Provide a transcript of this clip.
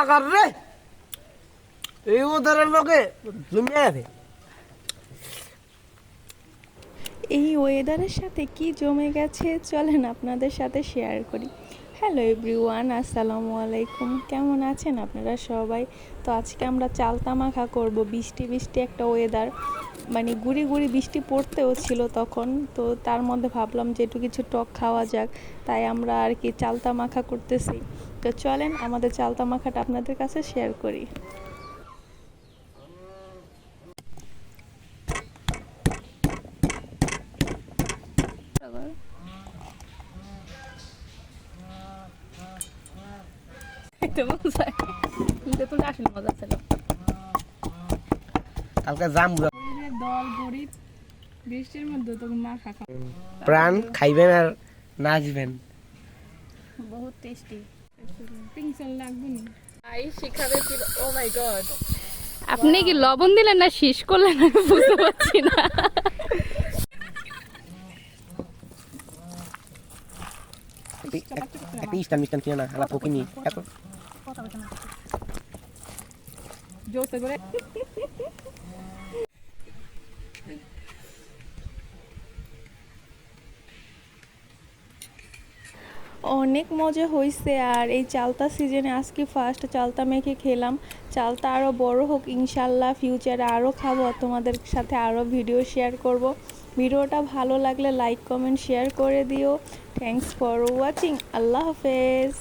Agar রে। এই ওদের লোকে জমে এই ওয়েদারের সাথে কি জমে গেছে চলেন আপনাদের সাথে শেয়ার করি। হ্যালো এভরিওয়ান আসসালামু আলাইকুম। কেমন আছেন আপনারা সবাই? তো আজকে আমরা চালতা মাখা করব, বৃষ্টি বৃষ্টি একটা ওয়েদার মানে গুড়ি গুড়ি বৃষ্টি পড়তেও ছিল তখন, তো তার মধ্যে ভাবলাম যে একটু কিছু টক খাওয়া যাক, তাই আমরা আর কি চালতা মাখা করতেছি। তো চলেন আমাদের চালতা মাখাটা আপনাদের কাছে শেয়ার করি। এটা মজা কিন্তু তো আসলে মজা ছিল। কালকে জাম দল গরিব বৃষ্টির মধ্যে তো মাখা খাওয়া প্রাণ খাইবেন আর নাচবেন। বহুত টেস্টি পিংসল লাগবে না? আই শিখাবে কি? Oh my God. আপনি কি লবণ দিলেন না শীষ করলেন? আমি বুঝতে পারছি না। একটা ইস্টান মিস্টান কিনে না আলা পকিনি এত অনেক মজা হয়েছে আর এই চালতা সিজনে আজকে ফার্স্ট চালতা মেখে খেলাম। চালতা আরও বড় হোক, ইনশাল্লাহ ফিউচারে আরও খাব তোমাদের সাথে আরও ভিডিও শেয়ার করব। ভিডিওটা ভালো লাগলে লাইক কমেন্ট শেয়ার করে দিও। থ্যাংকস ফর ওয়াচিং আল্লাহ হাফেজ।